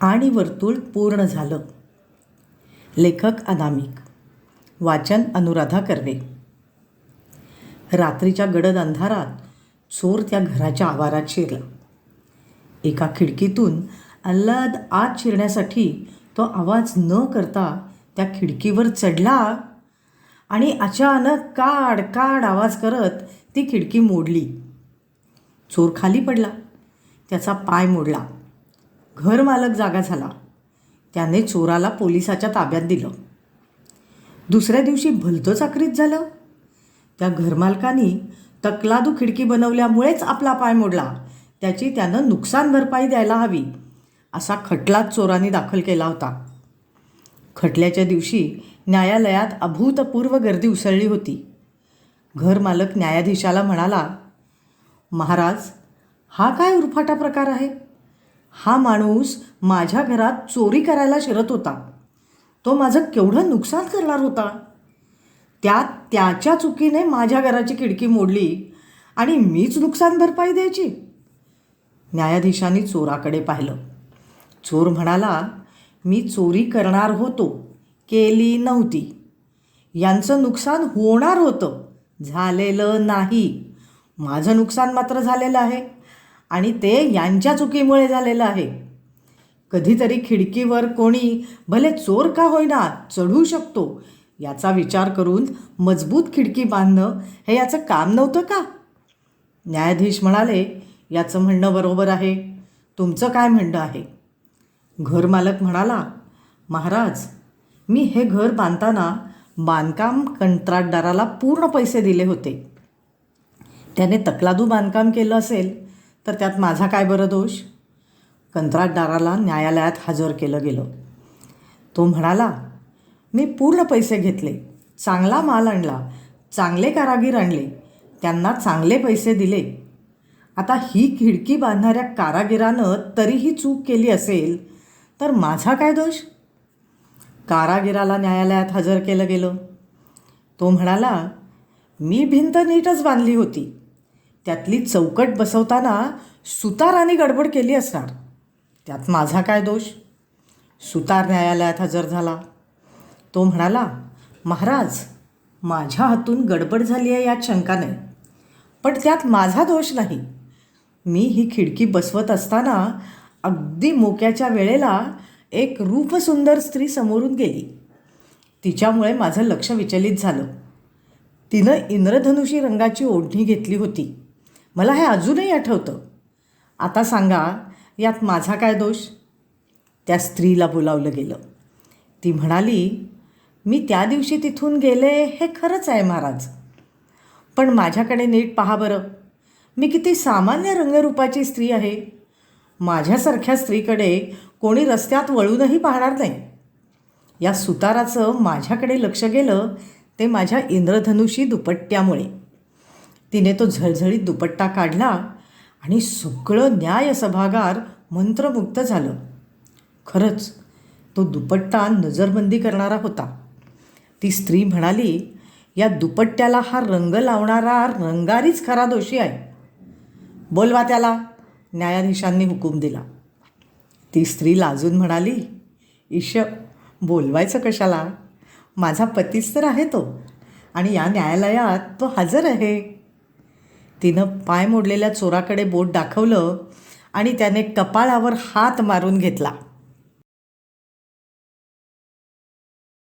आणि वर्तुळ पूर्ण झालं. लेखक अनामिक. वाचन अनुराधा कर्वे. रात्रीच्या गडद अंधारात चोर त्या घराच्या आवारात शिरला. एका खिडकीतून अल्लाद आत शिरण्यासाठी तो आवाज न करता त्या खिडकीवर चढला आणि अचानक काड काड आवाज करत ती खिडकी मोडली. चोर खाली पडला. त्याचा पाय मोडला. घरमालक जागा झाला. त्याने चोराला पोलिसाच्या ताब्यात दिलं. दुसऱ्या दिवशी भलतं चाकरीत झालं. त्या घरमालकानी तकलादू खिडकी बनवल्यामुळेच आपला पाय मोडला. त्याची त्यानं नुकसान भरपाई द्यायला हवी असा खटलाच चोरांनी दाखल केला होता. खटल्याच्या दिवशी न्यायालयात अभूतपूर्व गर्दी उसळली होती. घरमालक न्यायाधीशाला म्हणाला महाराज हा काय उरफाटा प्रकार आहे? हा माणूस माझ्या घरात चोरी करायला शिरत होता. तो माझं केवढं नुकसान करणार होता? त्यात त्याच्या चुकीने माझ्या घराची खिडकी मोडली आणि मीच नुकसान भरपाई द्यायची? न्यायाधीशांनी चोराकडे पाहिलं. चोर म्हणाला मी चोरी करणार होतो केली नव्हती. यांचं नुकसान होणार होतं. झालेलं नाही. माझं नुकसान मात्र झालेलं आहे. आणि ते यांच्या चुकीमुळे झालेलं आहे. कधीतरी खिडकीवर कोणी भले चोर का होईना चढू शकतो याचा विचार करून मजबूत खिडकी बांधणं हे याचं काम नव्हतं का? न्यायाधीश म्हणाले याचं म्हणणं बरोबर आहे. तुमचं काय म्हणणं आहे? घरमालक म्हणाला महाराज मी हे घर बांधताना बांधकाम कंत्राटदाराला पूर्ण पैसे दिले होते. त्याने तकलादू बांधकाम केलं असेल तर त्यात माझा काय बरं दोष? कंत्राटदाराला न्यायालयात हजर केलं गेलं. तो म्हणाला मी पूर्ण पैसे घेतले चांगला माल आणला चांगले कारागीर आणले त्यांना चांगले पैसे दिले. आता ही खिडकी बांधणाऱ्या कारागिरानं तरीही चूक केली असेल तर माझा काय दोष? कारागिराला न्यायालयात हजर केलं गेलं. तो म्हणाला मी भिंत नीटच बांधली होती. त्यातली चौकट बसवताना सुताराने गडबड केली असणार. त्यात माझा काय दोष? सुतार न्यायालयात हजर झाला. तो म्हणाला महाराज माझ्या हातून गडबड झाली आहे यात शंका नाही. पण त्यात माझा दोष नाही. मी ही खिडकी बसवत असताना अगदी मोक्याच्या वेळेला एक रूपसुंदर स्त्री समोरून गेली. तिच्यामुळे माझं लक्ष विचलित झालं. तिनं इंद्रधनुषी रंगाची ओढणी घेतली होती. मला हे अजूनही आठवतं. आता सांगा यात माझा काय दोष? त्या स्त्रीला बोलावलं गेलं. ती म्हणाली मी त्या दिवशी तिथून गेले हे खरंच आहे महाराज. पण माझ्याकडे नीट पहा बरं. मी किती सामान्य रंगरूपाची स्त्री आहे. माझ्यासारख्या स्त्रीकडे कोणी रस्त्यात वळूनही पाहणार नाही. या सुताराचं माझ्याकडे लक्ष गेलं ते माझ्या इंद्रधनुषी दुपट्ट्यामुळे. तिने तो झळझळीत दुपट्टा काढला आणि सगळं न्याय सभागार मंत्रमुग्ध झालं. खरंच तो दुपट्टा नजरबंदी करणारा होता. ती स्त्री म्हणाली या दुपट्ट्याला हा रंग लावणारा रंगारीच खरा दोषी आहे. बोलवा त्याला न्यायाधीशांनी हुकूम दिला. ती स्त्री लाजून म्हणाली ईश बोलवायचं कशाला? माझा पतीच तर आहे तो आणि या न्यायालयात तो हजर आहे. तिनं पाय मोडलेल्या चोराकडे बोट दाखवलं आणि त्याने कपाळावर हात मारून घेतला.